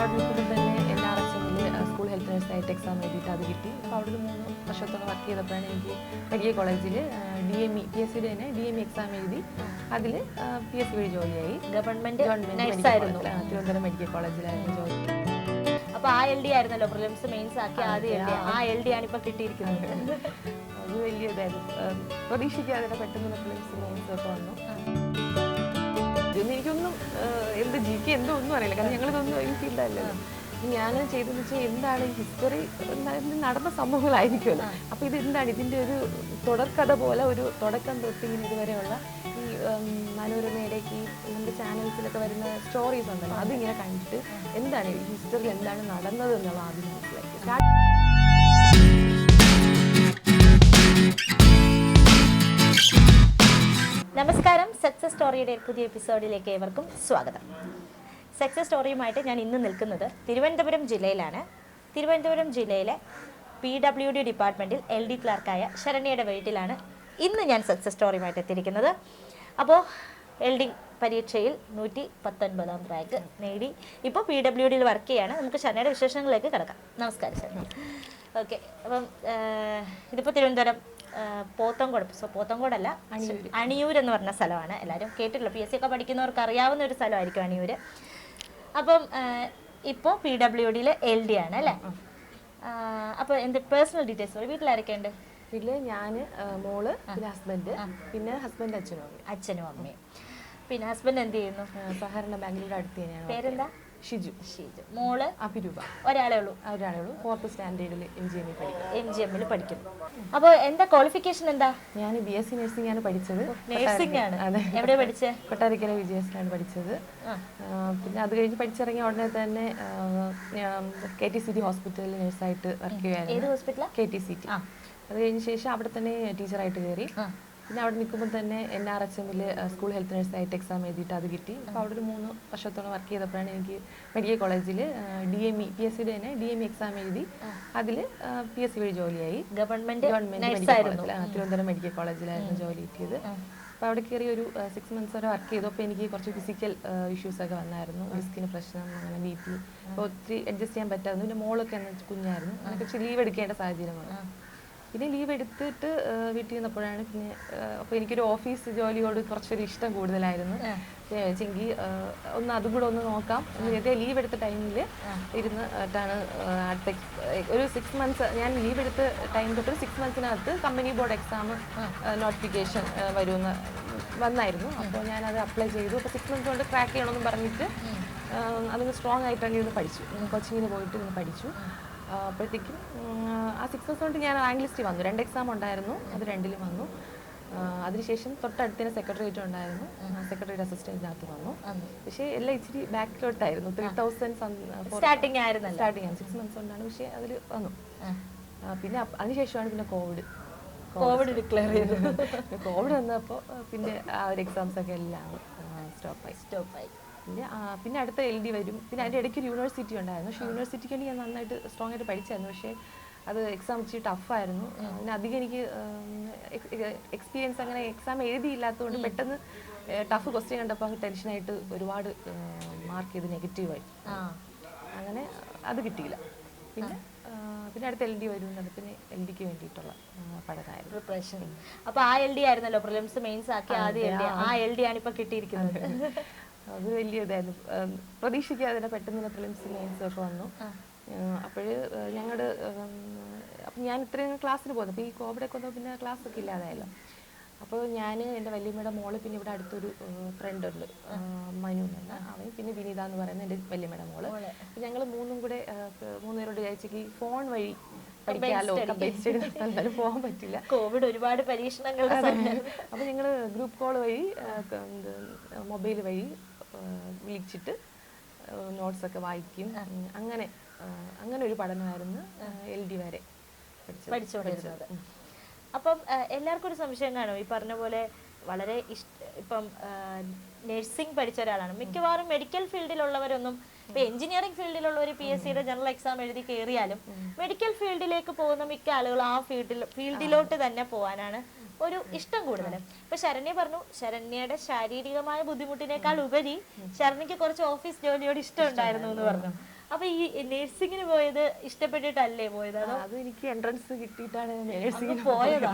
അവിടെ തന്നെ N R S എമ്മിൽ സ്കൂൾ ഹെൽത്ത് നഴ്സായിട്ട് എക്സാം എഴുതിയിട്ട് അത് കിട്ടി. അപ്പോൾ അവിടെ ഒരു മൂന്ന് വർഷത്തോളം വർക്ക് ചെയ്തപ്പോഴാണ് എനിക്ക് മെഡിക്കൽ കോളേജിൽ D M E P S സിയുടെ തന്നെ ഡി എം ഇ എക്സാം എഴുതി. അതിൽ പി എസ് സി വഴി ജോലിയായി. കോളേജിൽ, ആ, തിരുവനന്തപുരം മെഡിക്കൽ കോളേജിലായിരുന്നു ജോലി. അപ്പോൾ ആ എൽ ഡി ആയിരുന്നല്ലോ പ്രിലിംസ് മെയിൻസ് ആക്കി ആദ്യം ആ. എൽ ഡി ആണ് ഇപ്പോൾ കിട്ടിയിരിക്കുന്നത്. അത് വലിയ ഇതായിരുന്നു. പ്രതീക്ഷിക്കാതെ പെട്ടെന്ന് പ്രിലിംസ് മെയിൻസ് ഒക്കെ വന്നു. എനിക്കൊന്നും എന്ത് ജി കെ എന്തോ ഒന്നും അറിയില്ല. കാരണം ഞങ്ങളിതൊന്നും ഈ ഫീൽഡല്ലല്ലോ ഞാൻ ചെയ്തെന്ന് വെച്ചാൽ എന്താണ് ഈ ഹിസ്റ്ററി നടന്ന സംഭവങ്ങളായിരിക്കുമല്ലോ. അപ്പോൾ ഇത് എന്താണ് ഇതിന്റെ ഒരു തുടർക്കഥ പോലെ ഒരു തുടക്കം തൊട്ട് ഇങ്ങനെ ഇതുവരെയുള്ള ഈ മനോരമയിലേക്ക് നമ്മുടെ ചാനൽസിലൊക്കെ വരുന്ന സ്റ്റോറീസ് ഉണ്ടല്ലോ. അതിങ്ങനെ കണ്ടിട്ട് എന്താണ് ഈ ഹിസ്റ്ററിയിൽ എന്താണ് നടന്നത് എന്നുള്ള ആദ്യം മനസ്സിലാക്കി. നമസ്കാരം. സക്സസ് സ്റ്റോറിയുടെ പുതിയ എപ്പിസോഡിലേക്ക് ഏവർക്കും സ്വാഗതം. സക്സസ് സ്റ്റോറിയുമായിട്ട് ഞാൻ ഇന്ന് നിൽക്കുന്നത് തിരുവനന്തപുരം ജില്ലയിലാണ്. തിരുവനന്തപുരം ജില്ലയിലെ പി ഡബ്ല്യു ഡി ഡിപ്പാർട്ട്മെന്റിൽ എൽ ഡി ക്ലാർക്കായ ശരണ്യയുടെ വീട്ടിലാണ് ഇന്ന് ഞാൻ സക്സസ് സ്റ്റോറിയുമായിട്ട് എത്തിയിരിക്കുന്നത്. അപ്പോൾ എൽ ഡി പരീക്ഷയിൽ നൂറ്റി പത്തൊൻപതാം റാങ്ക് നേടി ഇപ്പോൾ പി ഡബ്ല്യു ഡിയിൽ വർക്ക് ചെയ്യാണ്. നമുക്ക് ശരണ്യയുടെ വിശേഷങ്ങളിലേക്ക് കിടക്കാം. നമസ്കാരം ശരണ്യ. ഓക്കെ അപ്പം ഇതിപ്പോൾ തിരുവനന്തപുരം പോത്തങ്കോട് സോ പോത്തങ്കോടല്ല അണിയൂർ എന്ന് പറഞ്ഞ സ്ഥലമാണ്. എല്ലാവരും കേട്ടിട്ടുള്ളൂ പി എസ് സി ഒക്കെ പഠിക്കുന്നവർക്ക് അറിയാവുന്ന ഒരു സ്ഥലമായിരിക്കും അണിയൂർ അപ്പം ഇപ്പോൾ പി ഡബ്ല്യു ഡിയിൽ എൽ ഡി ആണ് അല്ലേ? അപ്പോൾ എന്ത് പേഴ്സണൽ ഡീറ്റെയിൽസ് വീട്ടിലാരൊക്കെ ഉണ്ട് വീട്ടിൽ ഞാൻ ആ, മോൾ പിന്നെ ഹസ്ബൻഡ് പിന്നെ ഹസ്ബൻഡ് അച്ഛനും അമ്മയും. അച്ഛനും അമ്മയും. പിന്നെ ഹസ്ബൻഡ് എന്ത് ചെയ്യുന്നു? സഹകരണ ബാങ്കിലൂടെ അടുത്ത് തന്നെയാണ് പേരെന്താ? ഷിജു. ഷീജ്. മോൾ? അഭിരൂപ. ഒരാളേ ഉള്ളൂ. ഒരാളേ ഉള്ളൂ. ഫോർത്ത് സ്റ്റാൻഡേർഡിൽ എം ജി എമ്മിൽ പഠിക്കും എം ജി എമ്മിൽ പഠിക്കുന്നു. അപ്പോൾ എന്താ ക്വാളിഫിക്കേഷൻ എന്താ? ഞാൻ ബി എസ് സി നഴ്സിംഗ് ആണ് പഠിച്ചത്. നഴ്സിംഗ് ആണ്. അതെ. എവിടെ പഠിച്ചേ? കൊട്ടാരക്കര വിജയസിലാണ് പഠിച്ചത്. പിന്നെ അത് കഴിഞ്ഞ് പഠിച്ചിറങ്ങിയ ഉടനെ തന്നെ കെ ടി സി ടി ഹോസ്പിറ്റലിൽ നഴ്സായിട്ട് വർക്ക് ചെയ്യുമായിരുന്നു കെ ടി സി ടി അത് കഴിഞ്ഞ ശേഷം അവിടെ തന്നെ ടീച്ചറായിട്ട് കയറി. പിന്നെ അവിടെ നിൽക്കുമ്പോൾ തന്നെ എൻ ആർ എച്ച് എമ്മിൽ സ്കൂൾ ഹെൽത്ത് നഴ്സായിട്ട് എക്സാം എഴുതിയിട്ട് അത് കിട്ടി. അപ്പോൾ അവിടെ ഒരു മൂന്ന് വർഷത്തോളം വർക്ക് ചെയ്തപ്പോഴാണ് എനിക്ക് മെഡിക്കൽ കോളേജിൽ D M E P S സിയുടെ തന്നെ ഡി എം ഇ എക്സാം എഴുതി അതിൽ പി എസ് സി വഴി ജോലിയായി. മെഡിക്കൽ ആയിരുന്നു. കോളേജിൽ തിരുവനന്തപുരം മെഡിക്കൽ കോളേജിലായിരുന്നു ജോലി കിട്ടിയത്. അപ്പോൾ അവിടെ കയറി ഒരു സിക്സ് മന്ത്സ് വരെ വർക്ക് ചെയ്തു. അപ്പോൾ എനിക്ക് കുറച്ച് ഫിസിക്കൽ ഇഷ്യൂസ് ഒക്കെ വന്നായിരുന്നു. ഡിസ്കിന് പ്രശ്നം അങ്ങനെ ബി പി അപ്പോൾ ഒത്തിരി അഡ്ജസ്റ്റ് ചെയ്യാൻ പറ്റായിരുന്നു പിന്നെ മോളൊക്കെ എന്ന് കുഞ്ഞായിരുന്നു. അങ്ങനെ കുറച്ച് ലീവ് എടുക്കേണ്ട സാഹചര്യം വന്നു. പിന്നെ ലീവ് എടുത്തിട്ട് വീട്ടിൽ നിന്നപ്പോഴാണ് പിന്നെ അപ്പോൾ എനിക്കൊരു ഓഫീസ് ജോലിയോട് കുറച്ചൊരു ഇഷ്ടം കൂടുതലായിരുന്നു. വെച്ചെങ്കിൽ ഒന്ന് അതും കൂടെ ഒന്ന് നോക്കാം. കരുതി ലീവ് എടുത്ത ടൈമിൽ ഇരുന്ന് ട്ടാണ് ആ, അടുത്ത ഒരു സിക്സ് മന്ത്സ് ഞാൻ ലീവ് എടുത്ത ടൈം തൊട്ട് സിക്സ് മന്ത്സിനകത്ത് കമ്പനി ബോർഡ് എക്സാം നോട്ടിഫിക്കേഷൻ വരുമെന്ന് വന്നായിരുന്നു. അപ്പോൾ ഞാനത് അപ്ലൈ ചെയ്തു. അപ്പോൾ സിക്സ് മന്ത്സ് കൊണ്ട് ക്രാക്ക് ചെയ്യണമെന്ന് പറഞ്ഞിട്ട് അതിന് സ്ട്രോങ് ആയിട്ട് തന്നെ ഇരുന്ന് പഠിച്ചു. കോച്ചിങ്ങിന് പോയിട്ട് ഇരുന്ന് പഠിച്ചു. അപ്പോഴത്തേക്കും ആ സിക്സ് മന്ത്സ് കൊണ്ട് ഞാൻ റാങ്ക് ലിസ്റ്റിൽ വന്നു. രണ്ട് എക്സാം ഉണ്ടായിരുന്നു. അത് രണ്ടിലും വന്നു. അതിനുശേഷം തൊട്ടടുത്തിന് സെക്രട്ടേറിയറ്റ് ഉണ്ടായിരുന്നു. സെക്രട്ടറി അസിസ്റ്റന്റിനകത്ത് വന്നു. പക്ഷേ എല്ലാം ഇച്ചിരി ബാക്കിലോട്ടായിരുന്നു ത്രീ തൗസൻഡ് സ്റ്റാർട്ടിങ് ആയിരുന്നു സ്റ്റാർട്ടിങ് ആണ്. സിക്സ് മന്ത്സ് കൊണ്ടാണ്. പക്ഷേ അതിൽ വന്നു. പിന്നെ അതിനുശേഷമാണ് പിന്നെ കോവിഡ് കോവിഡ് ഡിക്ലെയർ ചെയ്തു. കോവിഡ് വന്നപ്പോൾ പിന്നെ ആ ഒരു എക്സാംസ് ഒക്കെ എല്ലാം സ്റ്റോപ്പായി സ്റ്റോപ്പായി പിന്നെ പിന്നെ അടുത്ത എൽ ഡി വരും. പിന്നെ അതിന്റെ ഇടയ്ക്ക് ഒരു യൂണിവേഴ്സിറ്റി ഉണ്ടായിരുന്നു. പക്ഷേ യൂണിവേഴ്സിറ്റിക്ക് വേണ്ടി ഞാൻ നന്നായിട്ട് സ്ട്രോങ് ആയിട്ട് പഠിച്ചായിരുന്നു. പക്ഷേ അത് എക്സാം ഇച്ചിരി ടഫായിരുന്നു പിന്നെ അധികം എനിക്ക് എക്സ്പീരിയൻസ് അങ്ങനെ എക്സാം എഴുതിയില്ലാത്തതുകൊണ്ട് പെട്ടെന്ന് ടഫ് ക്വസ്റ്റ്യൻ കണ്ടപ്പോൾ ടെൻഷനായിട്ട് ഒരുപാട് മാർക്ക് ചെയ്ത് നെഗറ്റീവായി ആ. അങ്ങനെ അത് കിട്ടിയില്ല. പിന്നെ പിന്നെ അടുത്ത എൽ ഡി വരും അത് പിന്നെ എൽ ഡിക്ക് വേണ്ടിയിട്ടുള്ള പഠനമായിരുന്നു. പ്രിപ്പറേഷൻ അപ്പൊ ആ എൽ ഡി ആയിരുന്നല്ലോ പ്രിലിംസ് മെയിൻസ് ആക്കി ആദ്യം ആ. എൽ ഡി ആണ് ഇപ്പൊ കിട്ടിയിരിക്കുന്നത്. അത് വലിയ ഇതായിരുന്നു പ്രതീക്ഷിക്കാതെ തന്നെ പെട്ടെന്ന് പ്രിലിംസ് മെയിൻസ് ഒക്കെ വന്നു. അപ്പോഴ് ഞങ്ങളുടെ അപ്പം ഞാൻ ഇത്രയും ക്ലാസ്സിന് പോകുന്നു അപ്പോൾ ഈ കോവിഡൊക്കെ വന്നപ്പോൾ പിന്നെ ക്ലാസ് ഒക്കെ ഇല്ലാതായല്ലോ. അപ്പോൾ ഞാൻ എന്റെ വല്യമ്മയുടെ മോൾ പിന്നെ ഇവിടെ അടുത്തൊരു ഫ്രണ്ട് ഉണ്ട്. മനു എന്ന് അവൻ പിന്നെ വിനീത എന്ന് പറയുന്ന എന്റെ വല്യമ്മയുടെ മോൾ. അപ്പോൾ ഞങ്ങൾ മൂന്നും കൂടെ മൂന്നുപേരോട് വിചാരിച്ചെങ്കിൽ ഫോൺ വഴി പഠിക്കാമല്ലോ സ്റ്റഡി നടത്താൻ പോകാൻ പറ്റില്ല. കോവിഡ് ഒരുപാട് പരീക്ഷണങ്ങൾ അപ്പോൾ ഞങ്ങൾ ഗ്രൂപ്പ് കോൾ വഴി മൊബൈൽ വഴി വിളിച്ചിട്ട് നോട്ട്സ് ഒക്കെ വായിക്കും. അങ്ങനെ അങ്ങനെ ഒരു പഠനമായിരുന്നു എൽ ഡി വരെ പഠിച്ചുകൊണ്ടിരുന്നത് അപ്പം എല്ലാവർക്കും ഒരു സംശയം കാണും. ഈ പറഞ്ഞ പോലെ വളരെ ഇഷ്ട ഇപ്പം നഴ്സിംഗ് പഠിച്ച ഒരാളാണ്. മിക്കവാറും മെഡിക്കൽ ഫീൽഡിലുള്ളവരൊന്നും ഇപ്പൊ എഞ്ചിനീയറിംഗ് ഫീൽഡിലുള്ള ഒരു പി എസ് സിയുടെ ജനറൽ എക്സാം എഴുതി കയറിയാലും മെഡിക്കൽ ഫീൽഡിലേക്ക് പോകുന്ന മിക്ക ആളുകൾ ആ ഫീൽഡിൽ ഫീൽഡിലോട്ട് തന്നെ പോകാനാണ് ഒരു ഇഷ്ടം കൂടുതൽ ഇപ്പൊ ശരണ്യ പറഞ്ഞു ശരണ്യയുടെ ശാരീരികമായ ബുദ്ധിമുട്ടിനേക്കാൾ ഉപരി ശരണ്യക്ക് കുറച്ച് ഓഫീസ് ജോലിയോട് ഇഷ്ടം ഉണ്ടായിരുന്നു എന്ന് പറഞ്ഞു. അപ്പൊ ഈ നേഴ്സിംഗിന് പോയത് ഇഷ്ടപ്പെട്ടിട്ടല്ലേ പോയത്? അതോ എനിക്ക് എൻട്രൻസ് കിട്ടിയിട്ടാണ് നേഴ്സിംഗിന് പോയത്?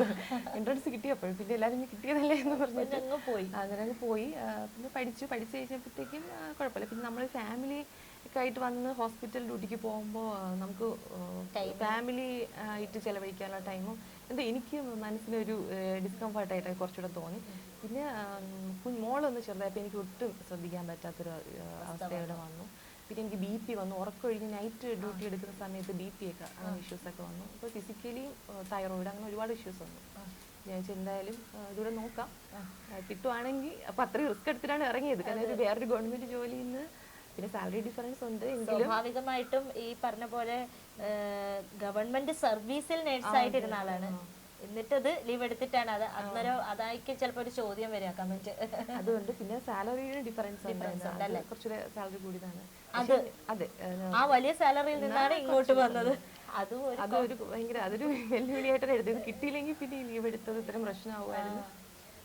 എൻട്രൻസ് കിട്ടിയപ്പോൾ പിന്നെ എല്ലാവരും കിട്ടിയതല്ലേ എന്ന് പറഞ്ഞിട്ട് അങ്ങ് പോയി. അങ്ങനെ പോയി. പിന്നെ പഠിച്ചു. പഠിച്ചു കഴിഞ്ഞപ്പോഴത്തേക്കും കുഴപ്പമില്ല. പിന്നെ നമ്മൾ ഫാമിലി ആയിട്ട് വന്ന് ഹോസ്പിറ്റൽ ഡ്യൂട്ടിക്ക് പോകുമ്പോൾ നമുക്ക് ഫാമിലി ആയിട്ട് ചിലവഴിക്കാനുള്ള ടൈമും എന്താ എനിക്ക് മനസ്സിനൊരു ഡിസ്കംഫർട്ടായിട്ട് കുറച്ചുകൂടെ തോന്നി. പിന്നെ മോളൊന്ന് ചെറുതായപ്പോൾ എനിക്ക് ഒട്ടും ശ്രദ്ധിക്കാൻ പറ്റാത്തൊരു അവസ്ഥയോടെ വന്നു. പിന്നെ എനിക്ക് ബി പി വന്നു. ഉറക്കമൊഴിഞ്ഞ് നൈറ്റ് ഡ്യൂട്ടി എടുക്കുന്ന സമയത്ത് ബി പി ഒക്കെ അങ്ങനെ ഇഷ്യൂസൊക്കെ വന്നു. അപ്പോൾ ഫിസിക്കലിയും തൈറോയിഡ് അങ്ങനെ ഒരുപാട് ഇഷ്യൂസ് വന്നു. ഞാൻ എന്തായാലും ആ, ഇതൂടെ നോക്കാം. കിട്ടുവാണെങ്കിൽ അപ്പം അത്രയും റിസ്ക് എടുത്തിട്ടാണ് ഇറങ്ങിയത്. കാരണം ഒരു വേറൊരു ഗവൺമെന്റ് ജോലിയിൽ നിന്ന് പിന്നെ സാലറി ഡിഫറൻസ് ഉണ്ട് സ്വാഭാവികമായിട്ടും ഈ പറഞ്ഞ പോലെ ഗവൺമെന്റ് സർവീസിൽ നേഴ്സ് ആയിട്ടിരുന്ന ആളാണ്. എന്നിട്ടത് ലീവ് എടുത്തിട്ടാണ്. അത് അന്നേരം അതായിരിക്കും ചിലപ്പോ ഒരു ചോദ്യം വരിക കമന്റ്. അതുകൊണ്ട് പിന്നെ സാലറിയുടെ ഡിഫറൻസ് കുറച്ചുകൂടെ സാലറി കൂടിയതാണ്. അത് അതെ ആ, വലിയ സാലറിയിൽ നിന്നാണ് ഇങ്ങോട്ട് വന്നത്. അതും അതൊരു ഭയങ്കര അതൊരു വെല്ലുവിളിയായിട്ടാണ് എടുത്തത് കിട്ടിയില്ലെങ്കിൽ പിന്നെ ലീവ് എടുത്തത് ഇത്രയും പ്രശ്നമാവുമായിരുന്നു.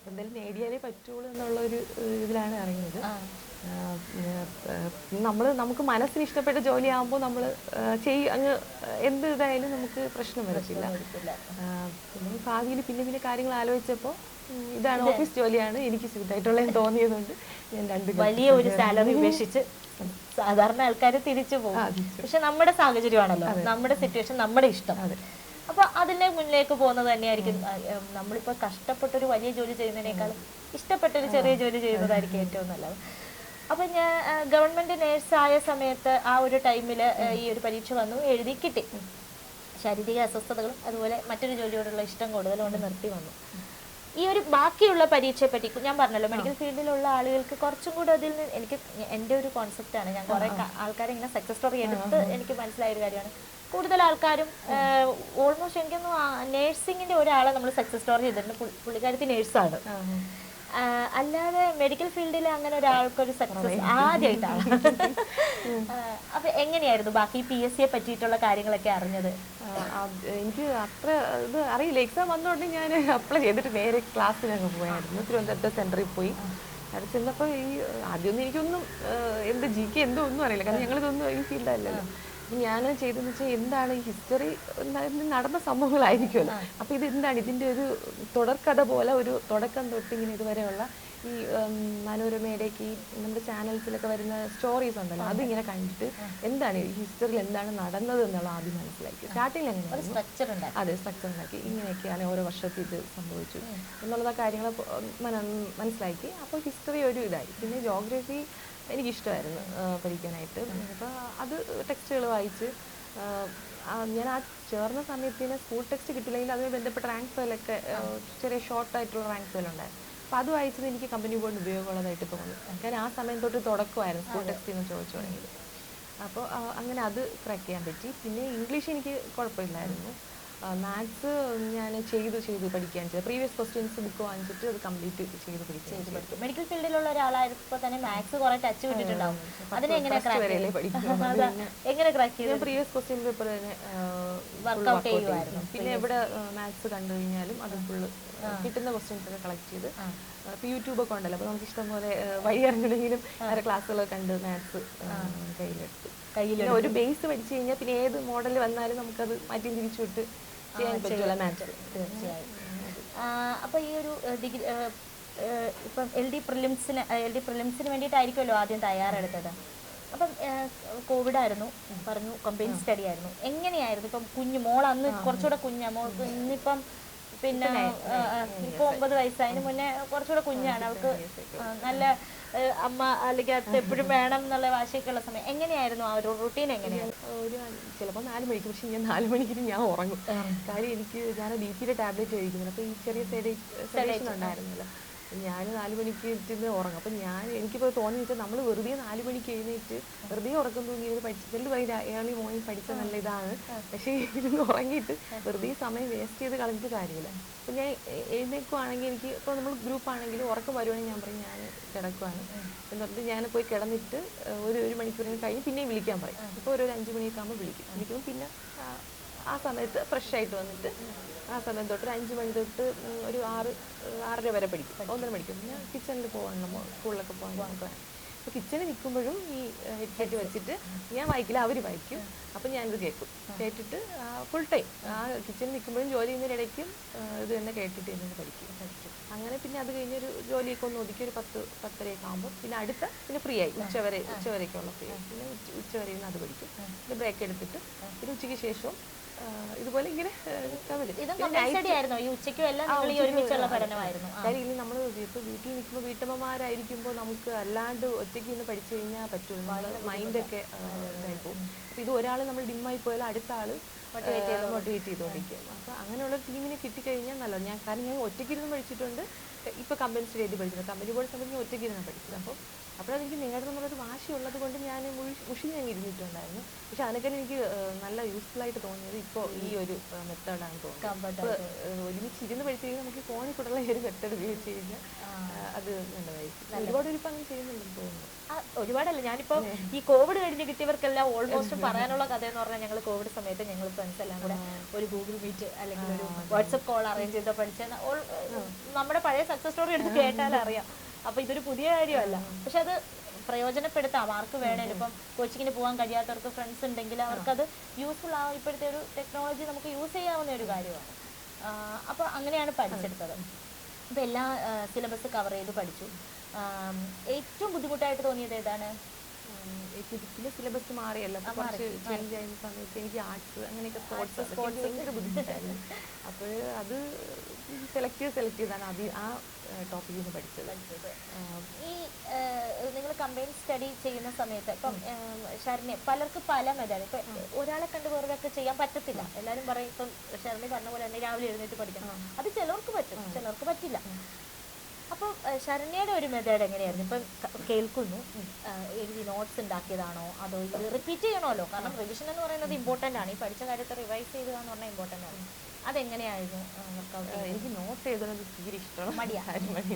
എന്തായാലും നേടിയാലേ പറ്റുള്ളൂ എന്നുള്ള ഒരു ഇതിലാണ് ഇറങ്ങിയത് നമ്മൾ നമുക്ക് മനസ്സിന് ഇഷ്ടപ്പെട്ട ജോലി ആകുമ്പോൾ നമ്മൾ ചെയ് അങ്ങ് എന്ത് ഇതായാലും നമുക്ക് പ്രശ്നം വരത്തില്ല. പിന്നെ ഭാവിയിൽ പിന്നെ പിന്നെ കാര്യങ്ങൾ ആലോചിച്ചപ്പോൾ ഇതാണ് ഓഫീസ് ജോലിയാണ് എനിക്ക് സ്യൂട്ടായിട്ടുള്ളതെന്ന് തോന്നിയതുകൊണ്ട് ഞാൻ രണ്ട് വലിയ ഒരു സാലറി ഉപേക്ഷിച്ച് സാധാരണ ആൾക്കാർ തിരിച്ചു പോകും. പക്ഷെ നമ്മുടെ സാഹചര്യമാണല്ലോ. നമ്മുടെ സിറ്റുവേഷൻ നമ്മുടെ ഇഷ്ടം. അപ്പൊ അതിന്റെ മുന്നിലേക്ക് പോകുന്നത് തന്നെയായിരിക്കും. നമ്മളിപ്പോ കഷ്ടപ്പെട്ട കഷ്ടപ്പെട്ടൊരു വലിയ ജോലി ചെയ്യുന്നതിനേക്കാൾ ഇഷ്ടപ്പെട്ടൊരു ചെറിയ ജോലി ചെയ്യുന്നതായിരിക്കും ഏറ്റവും നല്ലത്. അപ്പൊ ഞാൻ ഗവൺമെന്റ് നേഴ്സ് ആയ സമയത്ത് ആ ഒരു ടൈമിൽ ഈ ഒരു പരീക്ഷ വന്നു എഴുതി കിട്ടി. ശാരീരിക അസ്വസ്ഥതകളും അതുപോലെ മറ്റൊരു ജോലിയോടുള്ള ഇഷ്ടം കൂടുതലുകൊണ്ട് നിർത്തി വന്നു. ഈ ഒരു ബാക്കിയുള്ള പരീക്ഷയെ പറ്റി ഞാൻ പറഞ്ഞല്ലോ മെഡിക്കൽ ഫീൽഡിലുള്ള ആളുകൾക്ക് കുറച്ചും കൂടെ അതിൽ നിന്ന് എനിക്ക് എന്റെ ഒരു കോൺസെപ്റ്റ് ആണ് ഞാൻ കുറെ ആൾക്കാരെ ഇങ്ങനെ സക്സസ് സ്റ്റോറി എടുത്ത് എനിക്ക് മനസ്സിലായ ഒരു കാര്യമാണ്. കൂടുതൽ ആൾക്കാരും ഓൾമോസ്റ്റ് എനിക്കൊന്നും നേഴ്സിങ്ങിന്റെ ഒരാളെ നമ്മൾ സക്സസ് സ്റ്റോറി ചെയ്തിട്ടുണ്ട്. പുള്ളിക്കാരത്തി നേഴ്സാണ് അല്ലാതെ മെഡിക്കൽ ഫീൽഡിൽ അങ്ങനെ ഒരാൾക്കൊരു സക്സസ് ആദ്യമായിട്ടാണ് അപ്പൊ എങ്ങനെയായിരുന്നു ബാക്കി പി എസ് സിയെ പറ്റിയിട്ടുള്ള കാര്യങ്ങളൊക്കെ അറിഞ്ഞത്? എനിക്ക് അത്ര ഇത് അറിയില്ല. എക്സാം വന്നോണ്ട് ഞാൻ അപ്ലൈ ചെയ്തിട്ട് നേരെ ക്ലാസ്സിലങ്ങ് പോയായിരുന്നു. തിരുവനന്തപുരത്തെ സെന്ററിൽ പോയി. അവിടെ ചെന്നപ്പോൾ ഈ ആദ്യമൊന്നും എനിക്കൊന്നും എന്ത് ജി കെ എന്തോ ഒന്നും അറിയില്ല. കാരണം ഞങ്ങളിതൊന്നും ഈ ഫീൽഡല്ലല്ലോ ഞാൻ ചെയ്തതെന്ന് വെച്ചാൽ എന്താണ് ഈ ഹിസ്റ്ററി നടന്ന സംഭവങ്ങളായിരിക്കുമല്ലോ. അപ്പോൾ ഇത് എന്താണ് ഇതിന്റെ ഒരു തുടർക്കഥ പോലെ ഒരു തുടക്കം തൊട്ട് ഇങ്ങനെ ഇതുവരെയുള്ള ഈ മനോരമയിലേക്ക് ഈ നമ്മുടെ ചാനൽസിലൊക്കെ വരുന്ന സ്റ്റോറീസ് ഉണ്ടല്ലോ അതിങ്ങനെ കണ്ടിട്ട് എന്താണ് ഈ ഹിസ്റ്ററിയിൽ എന്താണ് നടന്നത് എന്നുള്ള ആദ്യം മനസ്സിലാക്കി. സ്റ്റാർട്ടിങ് എങ്ങനെയാണ് അതെ സ്ട്രക്ചർ ഉണ്ടാക്കി. ഇങ്ങനെയൊക്കെയാണ് ഓരോ വർഷത്തിൽ ഇത് സംഭവിച്ചു എന്നുള്ള കാര്യങ്ങൾ മനസ്സിലാക്കി. അപ്പോൾ ഹിസ്റ്ററി ഒരു ഇതായി. പിന്നെ ജോഗ്രഫി എനിക്കിഷ്ടമായിരുന്നു പഠിക്കാനായിട്ട്. അപ്പോൾ അത് ടെക്സ്റ്റുകൾ വായിച്ച് ഞാൻ ആ ചേർന്ന സമയത്തിന് സ്കൂൾ ടെക്സ്റ്റ് കിട്ടില്ലെങ്കിൽ അതുമായി ബന്ധപ്പെട്ട റാങ്ക് ഫയലൊക്കെ ചെറിയ ഷോർട്ടായിട്ടുള്ള റാങ്ക് ഫയലുണ്ടായിരുന്നു. അപ്പോൾ അത് വായിച്ചത് എനിക്ക് കമ്പനി ബോർഡ് ഉപയോഗമുള്ളതായിട്ട് തോന്നി. കാരണം ആ സമയം തൊട്ട് തുടക്കമായിരുന്നു സ്കൂൾ ടെക്സ്റ്റ് എന്ന് ചോദിച്ചു തുടങ്ങിയത്. അപ്പോൾ അങ്ങനെ അത് ക്രാക്ക് ചെയ്യാൻ പറ്റി. പിന്നെ ഇംഗ്ലീഷ് എനിക്ക് കുഴപ്പമില്ലായിരുന്നു. മാത്സ് ഞാൻ ചെയ്ത് ചെയ്ത് പഠിക്കാൻ ചെയ്തു പ്രീവിയസ് ക്വസ്റ്റ്യൻസ് ബുക്ക് വാങ്ങിച്ചിട്ട് അത് കംപ്ലീറ്റ് ചെയ്ത് പഠിക്കാൻ ചെയ്തു മെഡിക്കൽ ഫീൽഡിലുള്ള ഒരാളായപ്പോൾ തന്നെ മാത്സ് കുറെ ടച്ച് വിട്ടിട്ടുണ്ടാവും. അതിനെ എങ്ങനെ എങ്ങനെ ക്രാക്ക് ചെയ്തു പ്രീവിയസ് ക്വസ്റ്റ്യൻ പേപ്പർ തന്നെ വർക്ക്ഔട്ട് ചെയ്യുമായിരുന്നു. പിന്നെ എവിടെ മാത്സ് കണ്ടു കഴിഞ്ഞാലും അത് ഫുള്ള് കിട്ടുന്ന ക്വസ്റ്റ്യൻസ് ഒക്കെ കളക്ട് ചെയ്ത് ഇപ്പൊ യൂട്യൂബ് ഒക്കെ ഉണ്ടല്ലോ. അപ്പൊ നമുക്ക് ഇഷ്ടം പോലെ വഴി അറിഞ്ഞില്ലെങ്കിലും വേറെ ക്ലാസ്സുകളൊക്കെ കണ്ട് മാത്സ് കയ്യിലെടുത്തു. കയ്യിൽ ഒരു ബേസ് പഠിച്ചു കഴിഞ്ഞാൽ പിന്നെ ഏത് മോഡൽ വന്നാലും നമുക്കത് മാറ്റി തിരിച്ചു വിട്ട് ചെയ്യാൻ പറ്റുള്ള. മാത്സ് തീർച്ചയായും. ആ, അപ്പൊ ഈ ഒരു ഡിഗ്രി ഇപ്പം എൽ ഡി പ്രിലിംസിന് എൽ ഡി പ്രിലിംസിന് വേണ്ടിയിട്ടായിരിക്കുമല്ലോ ആദ്യം തയ്യാറെടുത്തത്? അപ്പം കോവിഡ് ആയിരുന്നു പറഞ്ഞു കമ്പനി സ്റ്റഡി ആയിരുന്നു. എങ്ങനെയായിരുന്നു ഇപ്പം കുഞ്ഞു മോൾ അന്ന് കുറച്ചുകൂടെ കുഞ്ഞാ മോൾക്ക് ഇന്നിപ്പം പിന്നെ ഇപ്പൊ ഒമ്പത് വയസ്സായതിനു മുന്നേ കുറച്ചുകൂടെ കുഞ്ഞാണ്. അവൾക്ക് നല്ല അമ്മ അല്ലെങ്കിൽ അടുത്ത് എപ്പോഴും വേണം എന്നുള്ള വാശിയൊക്കെയുള്ള സമയം എങ്ങനെയായിരുന്നു? ആ ഒരു റുട്ടീൻ എങ്ങനെയായിരുന്നു ഒരു ചിലപ്പോൾ നാല് മണിക്ക് പക്ഷെ ഞാൻ നാല് മണിക്ക് ഞാൻ ഉറങ്ങും. കാര്യം എനിക്ക് ഞാൻ ബി പിയുടെ ടാബ്ലറ്റ് കഴിക്കുന്നുണ്ട് അപ്പോൾ ഈ ചെറിയ സെഡേഷൻ ഉണ്ടായിരുന്നല്ലോ. ഞാൻ നാല് മണിക്ക് ഇരുന്ന് ഉറങ്ങും. അപ്പം ഞാൻ എനിക്കിപ്പോൾ തോന്നി വെച്ചാൽ നമ്മൾ വെറുതെ നാല് മണിക്ക് എഴുന്നേറ്റ് വെറുതെ ഉറക്കം തൂങ്ങി ഇരുന്ന് പഠിച്ചിട്ട് പറയും ഏർലി മോർണിംഗ് പഠിച്ച നല്ല ഇതാണ്. പക്ഷേ ഇരുന്ന് ഉറങ്ങിയിട്ട് വെറുതെ സമയം വേസ്റ്റ് ചെയ്ത് കളഞ്ഞിട്ട് കാര്യമില്ല. അപ്പം ഞാൻ എഴുന്നേക്കുവാണെങ്കിൽ എനിക്ക് ഇപ്പോൾ നമ്മൾ ഗ്രൂപ്പ് ആണെങ്കിലും ഉറക്കം വരുവാണെങ്കിൽ ഞാൻ പറയും ഞാൻ കിടക്കുവാണ്. എന്ന് പറഞ്ഞിട്ട് ഞാൻ പോയി കിടന്നിട്ട് ഒരു ഒരു മണിക്കൂറിന് കഴിഞ്ഞ് പിന്നെയും വിളിക്കാൻ പറയും. ഇപ്പോൾ ഒരു ഒരു അഞ്ച് മണിയൊക്കെ ആകുമ്പോൾ വിളിക്കും. വിളിക്കുമ്പോൾ പിന്നെ ആ, സമയത്ത് ഫ്രഷ് ആയിട്ട് വന്നിട്ട് ആ സമയം തൊട്ട് ഒരു അഞ്ച് മണി തൊട്ട് ഒരു ആറ് ആറര വരെ പഠിക്കും. ഒന്നര മണിക്ക്. പിന്നെ കിച്ചണിൽ പോകണം സ്കൂളിലൊക്കെ പോകണം അപ്പോൾ കിച്ചണിൽ നിൽക്കുമ്പോഴും ഈ ഹെഡ്സെറ്റ് വെച്ചിട്ട് ഞാൻ വായിക്കില്ല അവർ വായിക്കും. അപ്പം ഞാനിത് കേൾക്കും. കേട്ടിട്ട് ഫുൾ ടൈം ആ കിച്ചണിൽ നിൽക്കുമ്പോഴും ജോലി ചെയ്യുന്നതിനിടയ്ക്കും ഇത് തന്നെ കേട്ടിട്ട് എന്നെ പഠിക്കും. അങ്ങനെ പിന്നെ അത് കഴിഞ്ഞൊരു ജോലിയൊക്കെ ഒന്ന് ഒതുക്കി ഒരു പത്ത് പത്തരയൊക്കെ ആകുമ്പോൾ പിന്നെ അടുത്ത പിന്നെ ഫ്രീ ആയി. ഉച്ചവരെ ഉച്ചവരെയൊക്കെയുള്ള ഫ്രീ ആയി. പിന്നെ ഉച്ച ഉച്ചവരെ ഇരുന്ന് അത് പഠിക്കും. പിന്നെ ബ്രേക്ക് എടുത്തിട്ട് പിന്നെ ഉച്ചയ്ക്ക് ശേഷവും ഇതുപോലെ ഇങ്ങനെ. കാര്യം ഇനി നമ്മൾ ഇപ്പോൾ വീട്ടിൽ നിൽക്കുമ്പോൾ വീട്ടമ്മമാരായിരിക്കുമ്പോൾ നമുക്ക് അല്ലാണ്ട് ഒറ്റയ്ക്ക് ഇന്ന് പഠിച്ചു കഴിഞ്ഞാൽ പറ്റുള്ളൂ. മൈൻഡൊക്കെ പോകും. അപ്പോൾ ഇത് ഒരാൾ നമ്മൾ ഡിമ്മായി പോയാൽ അടുത്ത ആൾ മോട്ടിവേറ്റ് ചെയ്തുകൊണ്ടിരിക്കും അപ്പോൾ അങ്ങനെയുള്ള ടീമിനെ കിട്ടിക്കഴിഞ്ഞാൽ നല്ലത്. ഞാൻ കാരണം ഞാൻ ഒറ്റയ്ക്കിരുന്ന് പഠിച്ചിട്ടുണ്ട്. ഇപ്പോൾ കമ്പനി സ്റ്റേജിൽ പഠിച്ചിട്ടുണ്ട്. കമ്പനി ബോർഡ് സമയത്ത് ഞാൻ ഒറ്റയ്ക്കിരുന്ന് പഠിച്ചത് അപ്പോൾ അപ്പോഴെനിക്ക് നിങ്ങളുടെ നമ്മളൊരു വാശിയുള്ളത് കൊണ്ട് ഞാൻ മുഷി ഞാൻ ഇരുന്നിട്ടുണ്ടായിരുന്നു. പക്ഷെ അതിനൊക്കെ എനിക്ക് നല്ല യൂസ്ഫുൾ ആയിട്ട് തോന്നിയത് ഇപ്പോൾ ഈ ഒരു മെത്തേഡാണ് തോന്നുന്നത് ഒരുമിച്ചിരുന്ന് ഇപ്പൊ, ഏഹ്, ഒരുമിച്ച് ഇരുന്ന് പഠിച്ചു നമുക്ക് ഫോണിൽ കൂടെയുള്ള ഒരു മെത്തേഡ് ഉപയോഗിച്ച് കഴിഞ്ഞാൽ അത് നല്ലതായിരിക്കും. ഒരുപാട് ഒരു അങ്ങനെ ചെയ്യുന്നുണ്ടെന്ന് തോന്നുന്നു. ഒരുപാടല്ല. ഞാനിപ്പോ ഈ കോവിഡ് കഴിഞ്ഞ് കിട്ടിയവർക്കെല്ലാം ഓൾമോസ്റ്റ് പറയാനുള്ള കഥ എന്ന് പറഞ്ഞാൽ ഞങ്ങൾ കോവിഡ് സമയത്ത് ഞങ്ങൾ ഫ്രണ്ട്സ് എല്ലാം കൂടെ ഒരു ഗൂഗിൾ മീറ്റ് അല്ലെങ്കിൽ ഒരു വാട്സപ്പ് കോൾ അറേഞ്ച് ചെയ്ത പഠിച്ച നമ്മുടെ പഴയ സക്സസ് സ്റ്റോറി എടുത്ത് കേട്ടാൽ അറിയാം അപ്പൊ ഇതൊരു പുതിയ കാര്യമല്ല. പക്ഷെ അത് പ്രയോജനപ്പെടുത്താം. ആർക്ക് വേണേലും ഇപ്പം കോച്ചിങ്ങിന് പോകാൻ കഴിയാത്തവർക്ക് ഫ്രണ്ട്സ് ഉണ്ടെങ്കിൽ അവർക്കത് യൂസ്ഫുൾ ആവും ഇപ്പോഴത്തെ ഒരു ടെക്നോളജി നമുക്ക് യൂസ് ചെയ്യാവുന്ന ഒരു കാര്യമാണ്. അപ്പോൾ അങ്ങനെയാണ് പഠിച്ചെടുത്തത്. ഇപ്പൊ എല്ലാ സിലബസ് കവർ ചെയ്ത് പഠിച്ചു. ഏറ്റവും ബുദ്ധിമുട്ടായിട്ട് തോന്നിയത് ഏതാണ്? സിലബസ് മാറിയല്ലോ. കുറച്ച് ചേഞ്ച് ആയിരുന്ന സമയത്ത് എനിക്ക് ആർട്സ് അങ്ങനെയൊക്കെ സ്പോർട്സ് സ്പോർട്സ് ഭയങ്കര ബുദ്ധിമുട്ടായിരുന്നു. അപ്പോൾ അത് സെലക്ട് ചെയ്ത് സെലക്ട് ചെയ്താണ് അത് ആ ടോപ്പിക്കിൽ നിന്ന് പഠിച്ചത്. ഈ നിങ്ങൾ കമ്പൈൻ സ്റ്റഡി ചെയ്യുന്ന സമയത്ത് ഇപ്പം ഷർമി പലർക്ക് പല മെത്തേഡ് ഇപ്പം ഒരാളെ കണ്ട് വേറൊക്കെ ചെയ്യാൻ പറ്റത്തില്ല. എല്ലാവരും പറയും ഇപ്പം ഷർമി പറഞ്ഞ പോലെ തന്നെ രാവിലെ എഴുന്നേറ്റ് പഠിക്കണം. അത് ചിലർക്ക് പറ്റും. ചിലർക്ക് പറ്റില്ല. അപ്പം ശരണ്യയുടെ ഒരു മെത്തേഡ് എങ്ങനെയായിരുന്നു? ഇപ്പം കേൾക്കുന്നു. എഴുതി നോട്ട്സ് ഉണ്ടാക്കിയതാണോ? അതോ ഇത് റിപ്പീറ്റ് ചെയ്യണമല്ലോ? കാരണം റിവിഷൻ എന്ന് പറയുന്നത് ഇമ്പോർട്ടന്റ് ആണ്. ഈ പഠിച്ച കാര്യത്തെ റിവൈസ് ചെയ്യുക എന്ന് പറഞ്ഞാൽ ഇമ്പോർട്ടന്റ് ആണ്. അതെങ്ങനെയായിരുന്നു? വർക്കൗട്ട് എനിക്ക് നോട്ട് എഴുതുന്നത് തീരെ ഇഷ്ടമാണ് മടിയാ? മടി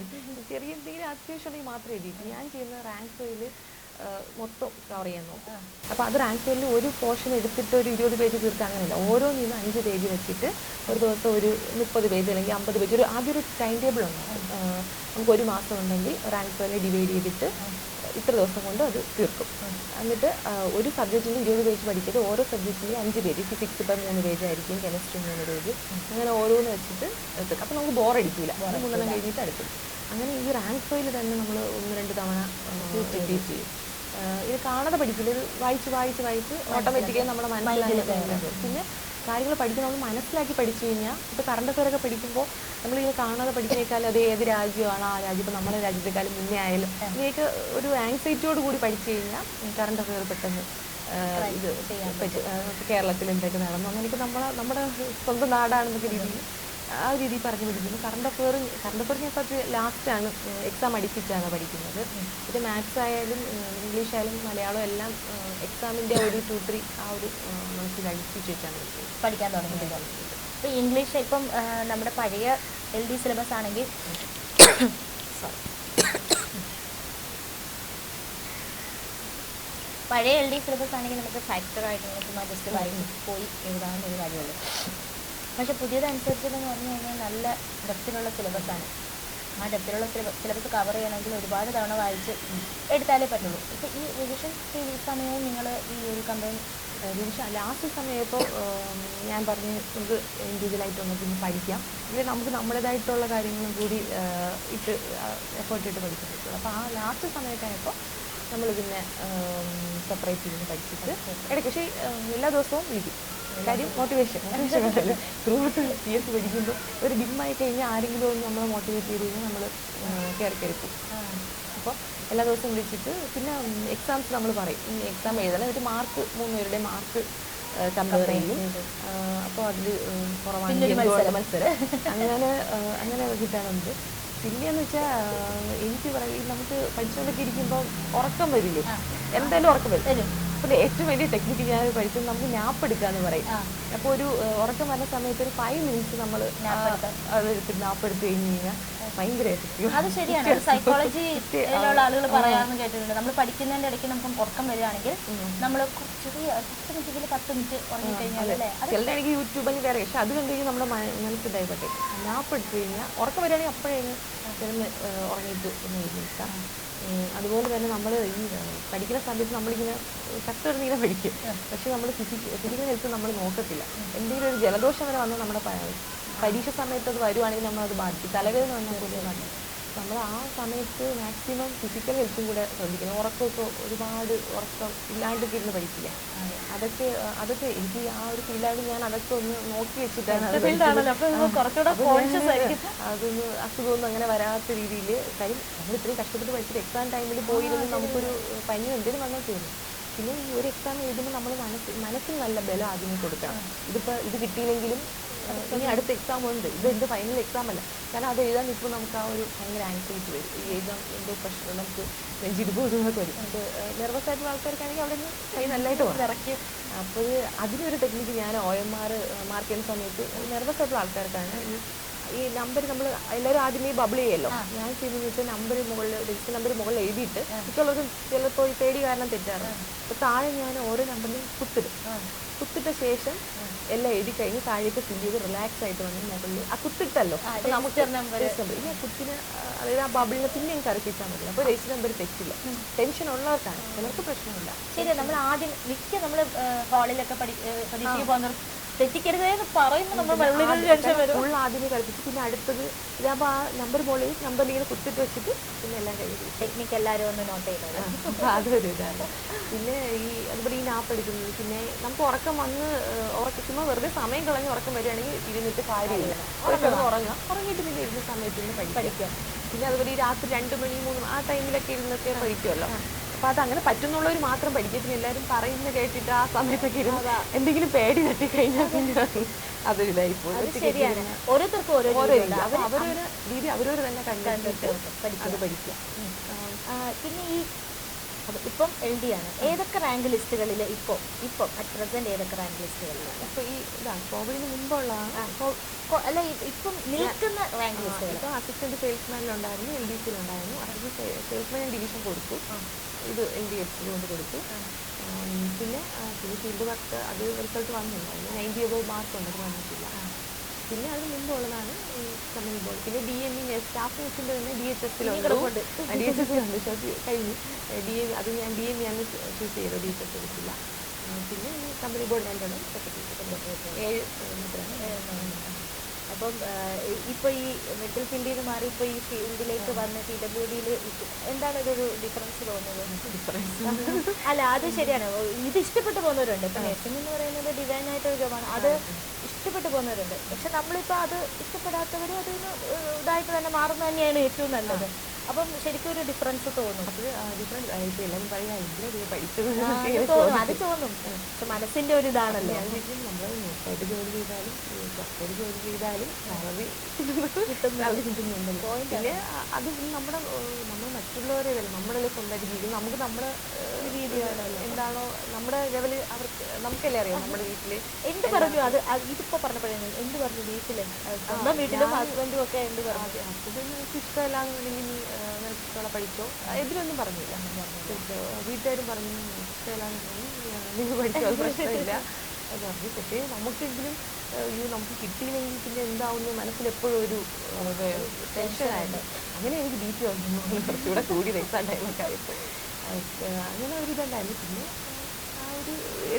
ചെറിയ എന്തെങ്കിലും അത്യാവശ്യം മാത്രമേ എഴുതി ഞാൻ ചെയ്യുന്ന റാങ്ക് ഫയൽ മൊത്തം കവർ ചെയ്യാൻ നോക്കും. അപ്പോൾ അത് റാങ്ക് ഫയലിൽ ഒരു പോർഷൻ എടുത്തിട്ട് ഒരു ഇരുപത് പേജ് തീർക്കുക അങ്ങനെയല്ല. നിന്ന് അഞ്ച് പേജ് വെച്ചിട്ട് ഒരു ദിവസം ഒരു മുപ്പത് പേജ് അല്ലെങ്കിൽ അമ്പത് പേജ് ഒരു ആദ്യം ഒരു ടൈം ടേബിൾ ഉണ്ട് നമുക്ക് ഒരു മാസം ഉണ്ടെങ്കിൽ റാങ്ക് ഫയലിൽ ഡിവൈഡ് ചെയ്തിട്ട് ഇത്ര ദിവസം കൊണ്ട് അത് തീർക്കും. എന്നിട്ട് ഒരു സബ്ജക്റ്റിന് ഇരുപത് പേജ് പഠിക്കരുത്. ഓരോ സബ്ജക്റ്റിനും അഞ്ച് പേജ് ഫിസിക്സ് ഇപ്പം മൂന്ന് പേജ് ആയിരിക്കും കെമിസ്ട്രി മൂന്ന് പേജ് അങ്ങനെ ഓരോന്ന് വെച്ചിട്ട് എടുക്കും. അപ്പം നമുക്ക് ബോറടിക്കില്ല മൂന്നെണ്ണം കഴിഞ്ഞിട്ട് അടുക്കും. അങ്ങനെ ഈ റാങ്ക് ഫയൽ തന്നെ നമ്മൾ ഒന്ന് രണ്ട് തവണ റിപ്പീറ്റ് ചെയ്യും. ഇത് കാണാതെ പഠിക്കില്ല. ഇത് വായിച്ച് വായിച്ച് വായിച്ച് ഓട്ടോമാറ്റിക്കായി നമ്മുടെ മനസ്സിലായി. പിന്നെ കാര്യങ്ങൾ പഠിക്കുന്ന നമ്മൾ മനസ്സിലാക്കി പഠിച്ചു കഴിഞ്ഞാൽ ഇപ്പോൾ കറണ്ട് അഫയറൊക്കെ പഠിക്കുമ്പോൾ നമ്മൾ ഇത് കാണാതെ പഠിക്കുന്നേക്കാളും അത് ഏത് രാജ്യമാണ് ആ രാജ്യം ഇപ്പോൾ നമ്മുടെ രാജ്യത്തെക്കാളും മുന്നേ ആയാലും ഇതിലേക്ക് ഒരു ആങ്സൈറ്റിയോട് കൂടി പഠിച്ചു കഴിഞ്ഞാൽ കറണ്ട് അഫയർ പെട്ടെന്ന് ഇത് പറ്റും. കേരളത്തിൽ എന്തൊക്കെ നടന്നു. അങ്ങനെയൊക്കെ നമ്മളെ നമ്മുടെ സ്വന്തം നാടാണെന്നൊക്കെ രീതിയിൽ ആ ഒരു രീതിയിൽ പറഞ്ഞു പഠിക്കുന്നു കറണ്ട് അഫെയർ കറണ്ട് അഫെയർ ഞാൻ ഇപ്പോൾ ലാസ്റ്റാണ് എക്സാം അടുപ്പിച്ചാണ് പഠിക്കുന്നത്. ഇത് മാത്സ് ആയാലും ഇംഗ്ലീഷ് ആയാലും മലയാളം എല്ലാം എക്സാമിന്റെ ഒരു ടു ത്രീ ആ ഒരു മനസ്സിൽ അടുപ്പിച്ച് വെച്ചാണ് പഠിക്കാൻ തുടങ്ങിയത് ഇപ്പം ഇംഗ്ലീഷ് ഇപ്പം നമ്മുടെ പഴയ എൽ ഡി സിലബസ് ആണെങ്കിൽ പഴയ എൽ ഡി സിലബസ് ആണെങ്കിൽ നമുക്ക് ഫാക്ടറായിട്ട് നമുക്ക് ജസ്റ്റ് വായിച്ച് പോയി എഴുതാവുന്ന കാര്യമുള്ളൂ. പക്ഷെ പുതിയതനുസരിച്ചെന്ന് പറഞ്ഞു കഴിഞ്ഞാൽ നല്ല ഡെപ്തിലുള്ള സിലബസാണ്. ആ ഡെപ്തിലുള്ള സിലബസ് കവർ ചെയ്യണമെങ്കിൽ ഒരുപാട് തവണ വായിച്ച് എടുത്താലേ പറ്റുള്ളൂ. ഇപ്പം ഈ റിവിഷൻ സമയവും നിങ്ങൾ ഈ ഒരു കമ്പനി റിവിഷൻ ലാസ്റ്റ് സമയപ്പോൾ ഞാൻ പറഞ്ഞ് നമുക്ക് ഇൻഡിവിജ്വലായിട്ട് ഒന്ന് പിന്നെ പഠിക്കാം. ഇതിൽ നമുക്ക് നമ്മുടേതായിട്ടുള്ള കാര്യങ്ങളും കൂടി ഇട്ട് എഫേർട്ട് ഇട്ട് പഠിക്കാൻ പറ്റുള്ളൂ അപ്പോൾ ആ ലാസ്റ്റ് സമയത്തായപ്പോൾ നമ്മൾ പിന്നെ സെപ്പറേറ്റ് ചെയ്ത് പഠിച്ചിട്ട് ഇടയ്ക്ക് പക്ഷേ എല്ലാ ദിവസവും വിളിക്കും. കാര്യം motivation throughout throughout P S പഠിക്കുമ്പോൾ ഒരു ഡിമ്മായി കഴിഞ്ഞാൽ ആരെങ്കിലും ഒന്ന് നമ്മളെ മോട്ടിവേറ്റ് ചെയ്ത് കഴിഞ്ഞാൽ നമ്മൾ കയറി കയറി പോകും. അപ്പോൾ എല്ലാ ദിവസവും വിളിച്ചിട്ട് പിന്നെ എക്സാംസ് നമ്മൾ പറയും. എക്സാം എഴുതണം. എന്നിട്ട് മാർക്ക് മൂന്ന് പേരുടെ മാർക്ക് കമ്പയർ ചെയ്യും അപ്പോൾ അതിൽ കുറവാണെങ്കിൽ മത്സരം അങ്ങനെ അങ്ങനെ കിട്ടാനുണ്ട്. പിന്നെയെന്ന് വെച്ചാൽ എനിക്ക് പറയും നമുക്ക് പഠിച്ചുകൊണ്ടൊക്കെ ഇരിക്കുമ്പോൾ ഉറക്കം വരില്ലേ? എന്തായാലും ഉറക്കം വരും. അപ്പോൾ ഏറ്റവും വലിയ ടെക്നിക്ക് ഞാൻ പഠിച്ചത് നമുക്ക് നാപ്പ് എടുക്കാന്ന് പറയും. അപ്പോൾ ഒരു ഉറക്കം വരുന്ന സമയത്ത് ഒരു ഫൈവ് മിനിറ്റ്സ് നമ്മൾ നാപ്പ് എടുത്ത്. കഴിഞ്ഞ് കഴിഞ്ഞാൽ ഭയങ്കര അത് ശരിയാണ്. സൈക്കോളജിയിലുള്ള ആളുകൾ പറയാമെന്ന് കേട്ടിട്ടുണ്ട്. നമ്മൾ പഠിക്കുന്നതിന്റെ ഇടയ്ക്ക് നമുക്ക് ഉറക്കം വരികയാണെങ്കിൽ നമ്മൾ ചെറിയ പത്ത് മിനിറ്റ് പത്ത് മിനിറ്റ് ഉറങ്ങിക്കഴിഞ്ഞാൽ ചിലരുടെ എനിക്ക് യൂട്യൂബിൽ വേറെ പക്ഷെ അത് കണ്ടു കഴിഞ്ഞാൽ നമ്മുടെ മനസ്സിലായി മനസ്സ് ഡൈവേർട്ട് നാപ്പ് എടുത്തു കഴിഞ്ഞാൽ ഉറക്കം വരികയാണെങ്കിൽ അപ്പോഴേ കിടന്ന് ഉറങ്ങിയിട്ട് ഒന്ന് ഉം, അതുപോലെ തന്നെ നമ്മൾ ഈ പഠിക്കുന്ന സമയത്ത് നമ്മളിങ്ങനെ കട്ടെടുന്നിങ്ങനെ പഠിക്കും. പക്ഷെ നമ്മൾ ഫിസിക്കൽ ഫിസിക്കൽ ഹെൽത്ത് നമ്മൾ നോക്കത്തില്ല. എന്തെങ്കിലും ഒരു ജലദോഷം വരെ വന്നാൽ നമ്മുടെ പരീക്ഷ സമയത്ത് അത് വരുവാണെങ്കിൽ നമ്മളത് ബാധിക്കും. തലവേദന വന്നാൽ പോലും ബാധിക്കും. നമ്മൾ ആ സമയത്ത് മാക്സിമം ഫിസിക്കൽ ഹെൽത്തും കൂടെ ശ്രദ്ധിക്കണം. ഉറക്കമൊക്കെ ഒരുപാട് ഉറക്കം ഇല്ലാണ്ടൊക്കെ ഇരുന്ന് പഠിക്കില്ല അതൊക്കെ അതൊക്കെ എനിക്ക് ആ ഒരു ഫീലായത് ഞാൻ അതൊക്കെ ഒന്ന് നോക്കി വെച്ചിട്ടാണ് അതൊന്ന് അസുഖമൊന്നും അങ്ങനെ വരാത്ത രീതിയിൽ കാര്യം നമ്മൾ ഇത്രയും കഷ്ടപ്പെട്ട് പഠിച്ചിട്ട് എക്സാം ടൈമിൽ പോയിരുന്നു നമുക്കൊരു പനി എന്തെങ്കിലും വന്നാൽ തീർന്നു പിന്നെ ഈ ഒരു എക്സാം എഴുതുമ്പോൾ നമ്മൾ മനസ്സിൽ മനസ്സിന് നല്ല ബലം ആദ്യമേ കൊടുക്കണം. ഇതിപ്പോൾ ഇത് കിട്ടിയില്ലെങ്കിലും ഇനി അടുത്ത എക്സാം ഉണ്ട്. ഇത് എന്റെ ഫൈനൽ എക്സാം അല്ല. കാരണം അത് എഴുതാൻ ഇപ്പോൾ നമുക്ക് ആ ഒരു ഭയങ്കര ആൻസൈറ്റി വരും. ഈ എഴുതാൻ എന്തോ പ്രശ്നം നമുക്ക് നെഞ്ചിരിപ്പ് ഇതൊക്കെ വരും. അത് നെർവസ് ആയിട്ടുള്ള ആൾക്കാർക്കാണെങ്കിൽ അവിടെ നിന്ന് കൈ നല്ലതായിട്ട് പോകും ഇറക്കി. അപ്പോൾ അതിനൊരു ടെക്നിക്ക് ഞാൻ ഒ എം ആർ മാർക്ക് ചെയ്യുന്ന സമയത്ത് നെർവസ് ആയിട്ടുള്ള ആൾക്കാർക്കാണ് ഈ ഈ നമ്പർ നമ്മൾ എല്ലാവരും ആദ്യമേ ബബിൾ ചെയ്യല്ലോ. ഞാൻ ചെയ്യുന്നത് വെച്ചാൽ നമ്പർ മുകളിൽ രജിസ്റ്റർ നമ്പർ മുകളിൽ എഴുതിയിട്ട് മിക്കുള്ളവരും ചിലപ്പോൾ ഈ പേടി കാരണം തെറ്റാറ്. അപ്പോൾ താഴെ ഞാൻ ഓരോ നമ്പറിലും കുത്തിടും. കുത്തിട്ട ശേഷം എല്ലാം എഴുതി കഴിഞ്ഞ് താഴേക്ക് ഫിൽ ചെയ്ത് റിലാക്സ് ആയിട്ട് വന്ന് മുകളിൽ ആ കുത്തിട്ടല്ലോ. നമുക്ക് ഇനി ആ കുത്തിന് അതായത് ആ ബബിളിനെ പിന്നെ കറക്കിച്ചാൽ മതി. അപ്പോൾ രജിസ്റ്റർ നമ്പർ തെറ്റില്ല. ടെൻഷൻ ഉള്ളവർക്കാണ്. ചിലർക്ക് പ്രശ്നമില്ല. ശരി നമ്മൾ ആദ്യം മിക്ക നമ്മൾ ഹാളിലൊക്കെ പഠി ഏഹ് പരീക്ഷയ്ക്ക് പോകുന്നവർ തെറ്റിക്കരുതേ എന്ന് പറയുമ്പോൾ നമ്മൾ വെള്ളികൾ ടെൻഷൻ വരും. ഫുൾ ആദ്യമേ കളിപ്പിച്ച് പിന്നെ അടുത്തത് ഇതാകുമ്പോൾ ആ നമ്പർ പോലെ നമ്പർ ഇങ്ങനെ കുത്തിട്ട് വെച്ചിട്ട് പിന്നെ എല്ലാം കഴിഞ്ഞു ടെക്നിക്ക് എല്ലാവരും ഒന്ന് നോട്ട് ചെയ്തത് അപ്പോൾ അതൊരു ഇതാണ്. പിന്നെ ഈ അതുപോലെ ഈ നാപ്പ് എടുക്കുന്നത് പിന്നെ നമുക്ക് ഉറക്കം വന്ന് ഏഹ്, ഉറക്കം ചുമ്മാ വെറുതെ സമയം കളഞ്ഞ് ഉറക്കം വരികയാണെങ്കിൽ ഇരുന്നിട്ട് കാര്യമില്ല. ഉറങ്ങാം. ഉറങ്ങിയിട്ട് പിന്നെ ഇരുന്ന സമയത്ത് ഇരുന്ന് പഠിക്കാം. പിന്നെ അതുപോലെ ഈ രാത്രി രണ്ട് മണി മൂന്ന് ആ ടൈമിലൊക്കെ ഇരുന്നൊക്കെ പഠിക്കുമല്ലോ അപ്പോൾ അത് അങ്ങനെ പറ്റുന്നുള്ളവർ മാത്രം പഠിക്കും. പിന്നെ എല്ലാവരും പറയുന്നത് കേട്ടിട്ട് ആ സമയത്തൊക്കെ ഇരുന്ന് എന്തെങ്കിലും പേടി തട്ടി കഴിഞ്ഞാൽ പിന്നെ അതൊരു ലൈഫ് ശരിയാണ്. ഓരോരുത്തർക്കും ഓരോ അവരൊരു രീതി അവരോട് തന്നെ കണ്ടിട്ട് അത് പഠിക്കുക. പിന്നെ ഈ അത് ഇപ്പം എൽ ഡി ആണ്. ഏതൊക്കെ റാങ്ക് ലിസ്റ്റുകളിൽ ഇപ്പോൾ ഇപ്പം അറ്റ് പ്രസന്റ് ഏതൊക്കെ റാങ്ക് ലിസ്റ്റുകളിലാണ് അപ്പോൾ ഈ ഇതാണ് കോവിഡിന് മുമ്പുള്ള അല്ല ഇപ്പം നിൽക്കുന്ന റാങ്ക് ലിസ്റ്റുകൾ ഇപ്പോൾ അസിസ്റ്റന്റ് സെയിൽസ്മാനിലുണ്ടായിരുന്നു എൽ ഡി സിയിലുണ്ടായിരുന്നു അസിസ്റ്റന്റ് സെയിൽസ്മാൻ ഡിവിഷൻ കൊടുത്തു. ഇത് എൽ ഡി എഫ് കൊണ്ട് കൊടുത്തു. പിന്നെ പിന്നെ ഫീൽഡ് വർക്ക് അത് റിസൾട്ട് വന്നിട്ടുണ്ടായിരുന്നു നയന്റി എബോ മാർക്ക് ഉണ്ട് അത് വന്നിട്ടില്ല. പിന്നെ അതിന് മുമ്പുള്ളതാണ് ബോർഡ് പിന്നെ ഡി എം ഇ സ്റ്റാഫ് നഴ്സിന്റെ തന്നെ ഡി എച്ച് എസിലുണ്ട് ഡി എച്ച് എസ് ഉണ്ട് അത് കഴിഞ്ഞു. ഡി എം അത് ഞാൻ ഡി എം ആണ് ചൂസ് ചെയ്തത്. ഡി എച്ച് എസ് എടുക്കില്ല പിന്നെ കമ്പനി ബോർഡ് രണ്ടെണ്ണം ഏഴ് അപ്പം ഇപ്പോൾ ഈ മെഡിക്കൽ ഫീൽഡിൽ നിന്ന് മാറി ഇപ്പോൾ ഈ ഫീൽഡിലേക്ക് വന്ന് പി ഡബ്ല്യു ഡിയിൽ എന്താണ് ഇതൊരു ഡിഫറൻസ് തോന്നുന്നത്? ഡിഫറൻസ് അല്ല അത് ശരിയാണ്. ഇത് ഇഷ്ടപ്പെട്ടു പോകുന്നവരുണ്ട്. ഇപ്പം നഴ്സിംഗ് എന്ന് പറയുന്നത് ഡിവൈൻ ആയിട്ടൊരു ജോബാണ് അത് ഇഷ്ടപ്പെട്ടു പോകുന്നവരുണ്ട്. പക്ഷെ നമ്മളിപ്പോൾ അത് ഇഷ്ടപ്പെടാത്തവർ അതിന് ഇതായിട്ട് തന്നെ മാറുന്നത് തന്നെയാണ് ഏറ്റവും നല്ലത്. അപ്പം ശരിക്കും ഒരു ഡിഫറൻസ് തോന്നും. അത് ഡിഫറൻസ് ആയിട്ട് എല്ലാവരും പറയാം ഇതിലധികം പഠിച്ചത് ആ, അത് തോന്നും അത് തോന്നും. പക്ഷെ മനസ്സിന്റെ ഒരു ഇതാണല്ലോ. നമ്മൾ നഴ്സായിട്ട് ജോലി ചെയ്താലും പുറത്തൊരു ജോലി ചെയ്താലും സാലറി കിട്ടുന്നുണ്ട് പിന്നെ അത് നമ്മുടെ നമ്മൾ മറ്റുള്ളവരെ വരും നമ്മളല്ലേ സ്വന്തമായിട്ട് രീതി നമുക്ക് നമ്മുടെ രീതി എന്താണോ നമ്മുടെ ലെവൽ അവർക്ക് നമുക്കല്ലേ അറിയാം നമ്മുടെ വീട്ടിൽ എന്ത് പറഞ്ഞു? അത് ഇതിപ്പോ പറഞ്ഞപ്പോഴേ എന്ത് പറഞ്ഞു? വീട്ടിൽ? സ്വന്തം വീട്ടിലും ഹസ്ബൻഡും ഒക്കെ എന്ത് പറഞ്ഞു? ഹസ്ബൻഡ് ഇഷ്ടമല്ലാന്നുണ്ടെങ്കിൽ നീ ആ, നിനക്ക് പഠിച്ചോ എതിരൊന്നും പറഞ്ഞില്ല വീട്ടുകാരും പറഞ്ഞു "നിനക്ക് ഇഷ്ടമല്ലാന്നുണ്ടെങ്കിൽ ആ, നീ പഠിച്ചോ പ്രശ്നമില്ല. അത് പറഞ്ഞു. പക്ഷേ നമുക്കെങ്കിലും അയ്യോ നമുക്ക് കിട്ടിയില്ലെങ്കിൽ പിന്നെ എന്താവുന്ന മനസ്സിൽ എപ്പോഴും ഒരു ടെൻഷനായിട്ട് അങ്ങനെ എനിക്ക് ബി പി വന്നു. കുറച്ചുകൂടെ കൂടി എക്സാം ടൈമൊക്കെ ആയപ്പോൾ അങ്ങനെ ഒരു ഇതുണ്ടായിരുന്നു. പിന്നെ ആ ഒരു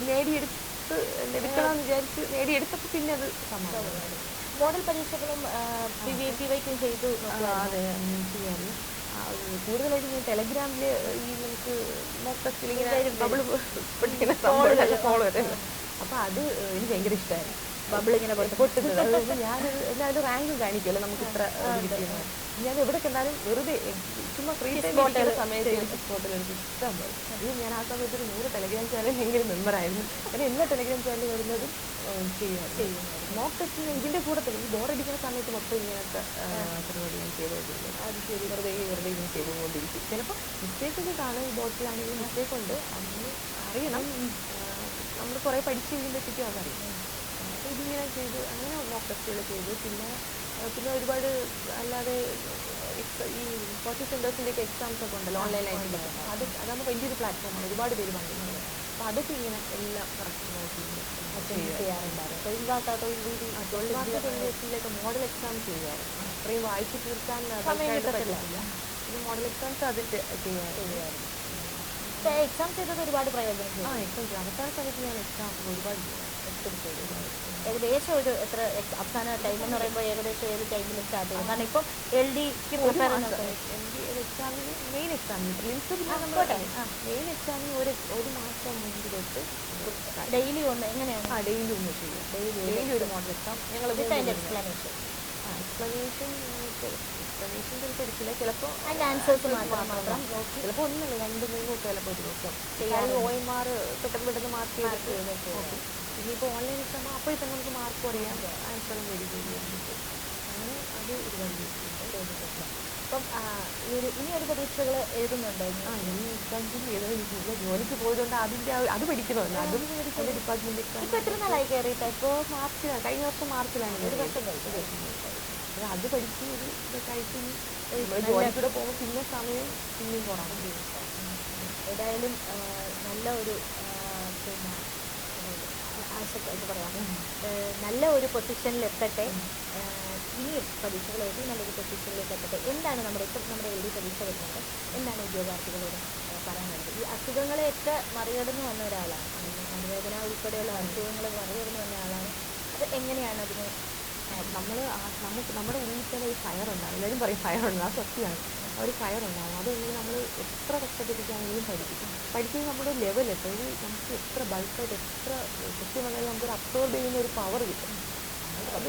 നേടിയെടുത്ത് എടുക്കണമെന്ന് വിചാരിച്ച് നേടിയെടുത്തപ്പോൾ പിന്നെ അത് സമാധാനമായി. മോഡൽ പരീക്ഷകളും പി വൈക്കും ചെയ്തു അതെ ചെയ്യാറ് കൂടുതലായിട്ട് ഞാൻ ടെലഗ്രാമിൽ ഈ നമുക്ക് മൊത്തത്തിൽ ഇങ്ങനെ ഫോളോ ചെയ്തല്ലോ അപ്പോൾ അത് എനിക്ക് ഭയങ്കര ഇഷ്ടമായിരുന്നു ബബിൾ ഇങ്ങനെ പൊട്ടും പൊട്ടുന്നത് അതുകൊണ്ട് ഞാനത് എല്ലാവരും റാങ്ക് കാണിക്കുമല്ലോ നമുക്ക് ഇത്ര ഇത് ഞാൻ എവിടെ കണ്ടാലും വെറുതെ ചുമ്മാ ഫ്രീ ടൈം സമയത്ത് സ്പോട്ടിൽ എനിക്ക് ഇഷ്ടം പോലെ. അത് ഞാൻ ആ സമയത്ത് ഒരു നൂറ് ടെലഗ്രാം ചാനൽ എങ്കിലും മെമ്പറായിരുന്നു കാരണം എല്ലാ ടെലഗ്രാം ചാനൽ വരുന്നതും ചെയ്യാറ് മോക്ക് ടെസ്റ്റിന് ഇതിന്റെ കൂടെ തന്നെ ഈ ബോറടിക്കുന്ന സമയത്ത് മൊത്തം ഇങ്ങനത്തെ പരിപാടി ഞാൻ ചെയ്തുകൊണ്ടിരിക്കുന്നത് അത് ശരി. വെറുതെ വെറുതെ ഇങ്ങനെ ചെയ്തുകൊണ്ടിരിക്കും. ചിലപ്പോൾ മിസ്റ്റേക്ക് ഒക്കെ കാണും ഈ ബോട്ടിലാണെങ്കിൽ മിസ്റ്റേക്ക് ഉണ്ട്. അതിന് അറിയണം. നമ്മൾ കുറേ പഠിച്ച് കഴിയുമ്പോഴത്തേക്കും അതറിയാം ഇതിങ്ങനെ ചെയ്ത് അങ്ങനെ മോക്ക് ടെസ്റ്റുകൾ ചെയ്തു. പിന്നെ പിന്നെ ഒരുപാട് അല്ലാതെ ഈ കോച്ചിങ് സെന്റേഴ്സിന്റെയൊക്കെ എക്സാംസ് ഒക്കെ ഉണ്ടല്ലോ ഓൺലൈനായിട്ട് അത് അതാകുമ്പോൾ വലിയൊരു പ്ലാറ്റ്ഫോമാണ്. ഒരുപാട് പേര് വന്നിട്ടുണ്ട്. അപ്പോൾ അതൊക്കെ ഇങ്ങനെ എല്ലാം കറക്റ്റ് നോക്കി ചെയ്യാറുണ്ടായിരുന്നു തൊഴിലാക്കാത്ത തൊഴിൽ തൊഴിലാളികളിലേക്ക് മോഡൽ എക്സാം ചെയ്യുമായിരുന്നു അത്രയും വായിച്ചു തീർക്കാൻ സമയം കിട്ടത്തില്ല. പിന്നെ മോഡൽ എക്സാംസ് അത് ചെയ്യാറുണ്ട് എക്സാം ചെയ്തത് ഒരുപാട് പ്രയോജനം ആ എക്സാം അവസാന സമയത്ത് ഞാൻ എക്സാം ഒരുപാട് ഏകദേശം ഒരു എത്ര അവസാന ടൈം എന്ന് പറയുമ്പോൾ ഏകദേശം ഏത് ടൈമിൽ സ്റ്റാർട്ട് ചെയ്യും? കാരണം ഇപ്പം എൽ ഡിക്ക് പ്രിപ്പയർ എക്സാമിന് മെയിൻ എക്സാമിന് പ്രിലിംസ് പിന്നെ ആ, മെയിൻ എക്സാമിന് ഒരു ഒരു മാസം മുമ്പ് തൊട്ട് ഡെയിലി ഒന്ന് എങ്ങനെയാണ്? ആ ഡെയിലി ഒന്ന് ചെയ്യും. ഡെയിലി ഒരു മോഡൽ എക്സാം ഞങ്ങൾ അതിന്റെ എക്സ്പ്ലനേഷൻ എക്സ്പ്ലനേഷൻ എക്സ്പ്ലനേഷൻ ചിലപ്പോൾ എടുക്കില്ല ചിലപ്പോൾ അതിന്റെ ആൻസേഴ്സ് മാത്രം മാത്രം ചിലപ്പോൾ ഒന്നുമില്ല. രണ്ട് മൂന്ന് ഒക്കെ ചിലപ്പോൾ ഒരു ദിവസം. ചെയ്യാൻ ഒ എം ആർ പെട്ടെന്ന് പെട്ടെന്ന് മാർക്ക് ചെയ്തിട്ട് നോക്കും. ഇനിയിപ്പോൾ ഓൺലൈൻ എക്സാം അപ്പോൾ തന്നെ നമുക്ക് മാർക്ക് കുറയാം. ആൻസറും വെരിഫൈ ചെയ്യാൻ പറ്റും അങ്ങനെ അത് ചെയ്തിട്ടുണ്ട് അപ്പം ഈ ഒരു ഇനി ഒരു പരീക്ഷകൾ എഴുതുന്നുണ്ടായിരുന്നു? ആ ജോലിക്ക് പോയതുകൊണ്ട് അതിന്റെ അത് പഠിക്കണമല്ലോ. അതും അതിന്റെ ഡിപ്പാർട്ട്മെന്റ് എക്സാം ഇപ്പൊ എത്ര നാളായി കയറിയിട്ട് ഇപ്പോൾ മാർച്ചിലാണ് കഴിഞ്ഞ വർഷം മാർച്ചിലാണ് ഒരു വർഷം കഴിഞ്ഞു. ഒരു അത് പഠിച്ച് ഒരു ഇതൊക്കെ ആയിട്ട് ഇനി നമ്മൾ ജോലിക്കൂടെ പോകുമ്പോൾ പിന്നെ സമയം പിന്നെയും കുറവാണ്. ഏതായാലും നല്ല ഒരു പിന്നെ ആശ എന്ന് പറയാം. നല്ല ഒരു പൊസിഷനിൽ എത്തട്ടെ. ഇനിയും പരീക്ഷകൾ എഴുതി നല്ലൊരു പൊസിഷനിലേക്ക് എത്തട്ടെ. എന്താണ് നമ്മുടെ ഇപ്പം നമ്മുടെ ഡി പരീക്ഷ വരുന്നത്? എന്താണ് ഉദ്യോഗാർത്ഥികളോട് പറയാനുള്ളത് ഈ അസുഖങ്ങളെയൊക്കെ മറികടന്ന് വന്ന ഒരാളാണ്. അനുവേദന ഉൾപ്പെടെയുള്ള അസുഖങ്ങൾ മറികടന്ന് വന്ന ആളാണ്. അത് എങ്ങനെയാണ് അതിന് നമ്മൾ നമുക്ക് നമ്മുടെ ഉള്ളിൽ തന്നെ ഫയർ ഉണ്ടാകും എല്ലാവരും പറയും ഫയർ ആ സത്യമാണ്. ഒരു ഫയർ ഉണ്ടാവും. അതെങ്ങനെ നമ്മൾ എത്ര കഷ്ടപ്പെട്ടിട്ടാണെങ്കിലും പഠിക്കും പഠിക്കുന്നത് നമ്മുടെ ലെവൽ എത്ര ഒരു നമുക്ക് എത്ര ബൾക്കായിട്ട് എത്ര കൃത്യമായാലും നമുക്കൊരു അബ്സോർബ് ചെയ്യുന്ന ഒരു പവർ കിട്ടും. അത്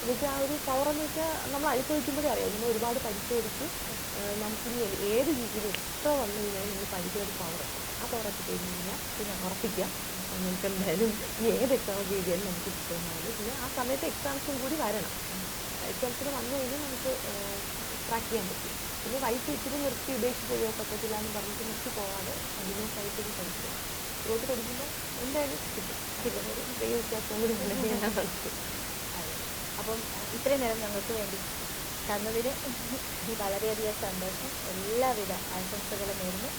എന്നുവെച്ചാൽ ആ ഒരു പവർ എന്ന് വെച്ചാൽ നമ്മൾ അനുഭവിക്കുമ്പോഴേ അറിയാം. നമ്മൾ ഒരുപാട് പഠിച്ചു പഠിച്ചെടുത്ത് നമുക്കിനി ഏത് രീതിയിൽ എത്ര വന്നു കഴിഞ്ഞാൽ നിങ്ങൾ പഠിക്കുന്ന ഒരു പവർ ആ പവർ ഒക്കെ കഴിഞ്ഞ് കഴിഞ്ഞാൽ പിന്നെ ഉറപ്പിക്കാം. നമുക്ക് എന്തായാലും ഇനി ഏത് എക്സാം എഴുതിയാലും നമുക്ക് കിട്ടുന്നതാണ് പിന്നെ ആ സമയത്ത് എക്സാംസും കൂടി വരണം. എക്സാംസിന് വന്നു കഴിഞ്ഞാൽ നമുക്ക് ട്രാക്ക് ചെയ്യാൻ പറ്റും. പിന്നെ വൈഫ് ഇച്ചിരി നിർത്തി ഉപേക്ഷിച്ച് പോയോ പറ്റത്തില്ല എന്ന് പറഞ്ഞിട്ട് നിർത്തി പോകാതെ കണ്ടിന്യൂസ് ആയിട്ട് ഇത് പഠിക്കുക. ഗ്രോത്ത് പഠിക്കുമ്പോൾ എന്തായാലും കിട്ടും. ചെറിയ വ്യത്യാസം കൂടി ഉണ്ടെങ്കിൽ ഞാൻ അപ്പം ഇത്രയും നേരം ഞങ്ങൾക്ക് വേണ്ടി തന്നതിന് വളരെയധികം സന്തോഷം. എല്ലാവിധ ആശംസകളും നേരുന്നു.